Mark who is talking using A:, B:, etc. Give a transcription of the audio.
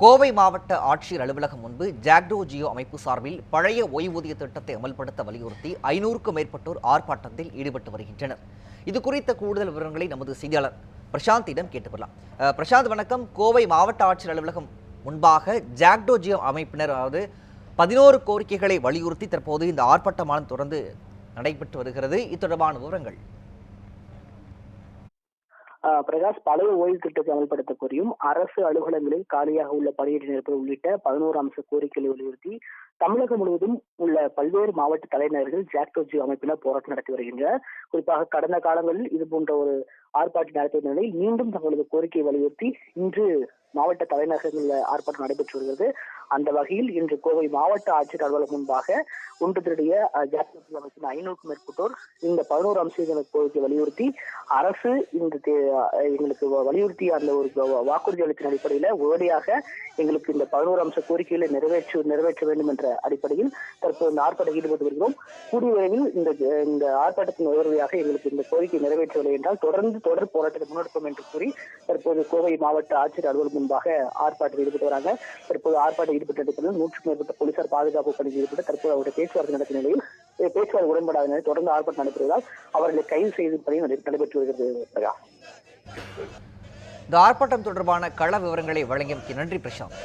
A: கோவை மாவட்ட ஆட்சியர் அலுவலகம் முன்பு ஜாக்டோ ஜியோ அமைப்பு சார்பில் பழைய ஓய்வூதிய திட்டத்தை அமல்படுத்த வலியுறுத்தி ஐநூறுக்கும் மேற்பட்டோர் ஆர்ப்பாட்டத்தில் ஈடுபட்டு வருகின்றனர். இது குறித்த கூடுதல் விவரங்களை நமது செய்தியாளர் பிரசாந்திடம் கேட்டுக்கொள்ளலாம். பிரசாந்த் வணக்கம். கோவை மாவட்ட ஆட்சியர் அலுவலகம் முன்பாக ஜாக்டோ ஜியோ அமைப்பினர் அதாவது பதினோரு கோரிக்கைகளை வலியுறுத்தி தற்போது இந்த ஆர்ப்பாட்டமானது தொடர்ந்து நடைபெற்று வருகிறது. இது தொடர்பான விவரங்கள்.
B: பிரகாஷ் பழைய ஓய்வு திட்டத்தை அமல்படுத்த கோரியும் அரசு அலுவலகங்களில் காலியாக உள்ள பணியிட நிரப்பு உள்ளிட்ட பதினோரு அம்ச கோரிக்கைகளை வலியுறுத்தி தமிழகம் முழுவதும் உள்ள பல்வேறு மாவட்ட தலைநகர்கள் ஜாக்டோஜி அமைப்பினர் போராட்டம் நடத்தி வருகின்றனர். குறிப்பாக கடந்த காலங்களில் இது போன்ற ஒரு ஆர்ப்பாட்டம் நடத்திய நிலையில் மீண்டும் தங்களது கோரிக்கையை வலியுறுத்தி இன்று மாவட்ட தலைநகரங்களில் ஆர்ப்பாட்டம் நடைபெற்று வருகிறது. அந்த வகையில் இன்று கோவை மாவட்ட ஆட்சியர் அலுவலகம் முன்பாக ஒன்று திருடைய ஜாக்டோஜி அமைச்சின் ஐநூறுக்கும் மேற்பட்டோர் இந்த பதினோரு அம்சங்களுக்கு கோரிக்கை வலியுறுத்தி அரசு இந்த எங்களுக்கு வலியுறுத்தி அந்த ஒரு வாக்குறுதி அளித்தின் அடிப்படையில உடனடியாக எங்களுக்கு இந்த பதினோரு அம்ச கோரிக்கைகளை நிறைவேற்ற நிறைவேற்ற வேண்டும் என்ற அடிப்படையில் தற்போது இந்த ஆர்ப்பாட்டம் ஈடுபட்டு வருகிறோம். கூடிய விரைவில் இந்த இந்த ஆர்ப்பாட்டத்தின் உதவியாக எங்களுக்கு இந்த கோரிக்கை நிறைவேற்றவில்லை என்றால் தொடர்ந்து தொடர் போராட்டத்தை முன்னெடுப்போம் என்று கூறி தற்போது கோவை மாவட்ட ஆட்சியர் அலுவலகம் முன்பாக ஆர்ப்பாட்டத்தில் ஈடுபட்டு வராங்க. தற்போது ஆர்ப்பாட்டம் ஈடுபட்ட நூற்றுக்கும் மேற்பட்ட போலீசார் பாதுகாப்பு பணியில் ஈடுபட்டு தற்போது அவருடைய பேச்சுவார்த்தை நடத்திய நிலையில் பேச்சுவார்த்தை உடன்படாத நிலையில் தொடர்ந்து ஆர்ப்பாட்டம் நடைபெறுவதால் அவர்களை கைது செய்து பணி நடைபெற்று வருகிறது
A: இந்த ஆர்ப்பாட்டம் தொடர்பான கள விவரங்களை வழங்கியமைக்கு நன்றி பிரசாந்த்.